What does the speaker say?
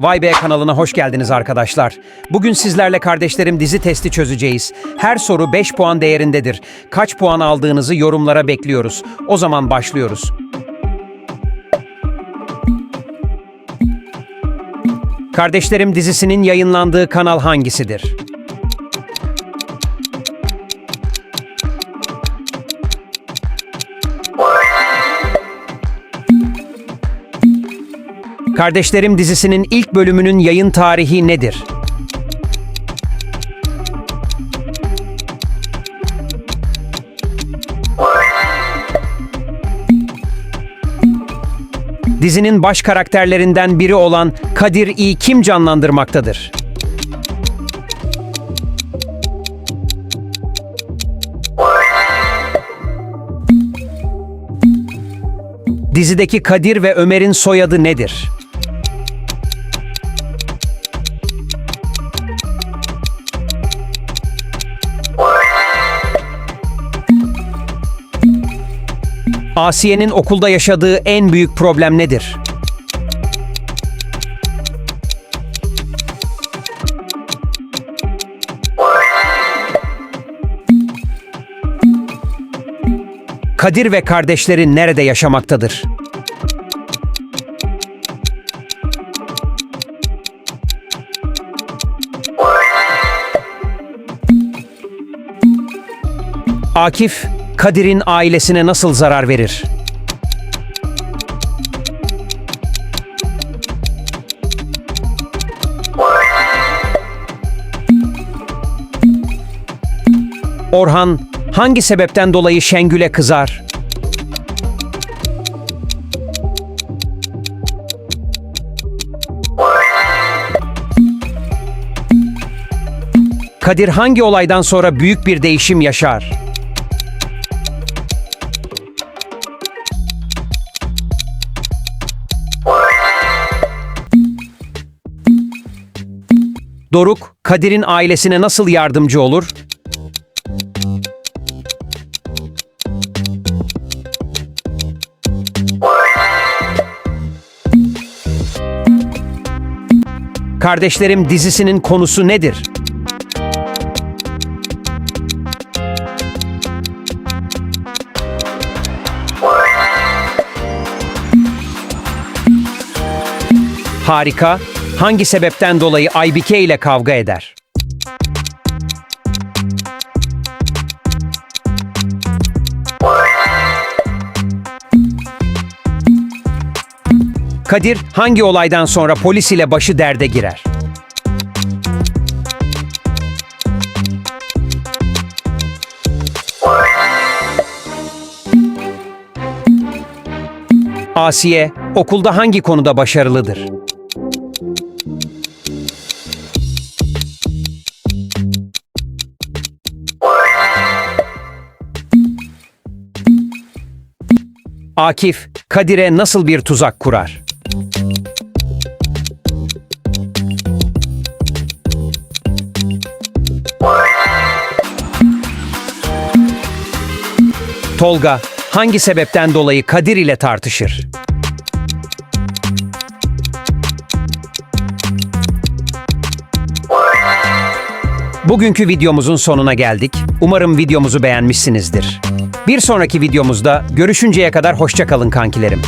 Vay be kanalına hoş geldiniz arkadaşlar. Bugün sizlerle kardeşlerim dizi testi çözeceğiz. Her soru 5 puan değerindedir. Kaç puan aldığınızı yorumlara bekliyoruz. O zaman başlıyoruz. Kardeşlerim dizisinin yayınlandığı kanal hangisidir? Kardeşlerim dizisinin ilk bölümünün yayın tarihi nedir? Dizinin baş karakterlerinden biri olan Kadir İ kim canlandırmaktadır? Dizideki Kadir ve Ömer'in soyadı nedir? Asiye'nin okulda yaşadığı en büyük problem nedir? Kadir ve kardeşleri nerede yaşamaktadır? Akif, Kadir'in ailesine nasıl zarar verir? Orhan, hangi sebepten dolayı Şengül'e kızar? Kadir hangi olaydan sonra büyük bir değişim yaşar? Doruk, Kadir'in ailesine nasıl yardımcı olur? Kardeşlerim dizisinin konusu nedir? Harika. Hangi sebepten dolayı Aybike ile kavga eder? Kadir hangi olaydan sonra polis ile başı derde girer? Asiye okulda hangi konuda başarılıdır? Akif, Kadir'e nasıl bir tuzak kurar? Tolga, hangi sebepten dolayı Kadir ile tartışır? Bugünkü videomuzun sonuna geldik. Umarım videomuzu beğenmişsinizdir. Bir sonraki videomuzda görüşünceye kadar hoşça kalın kankilerim.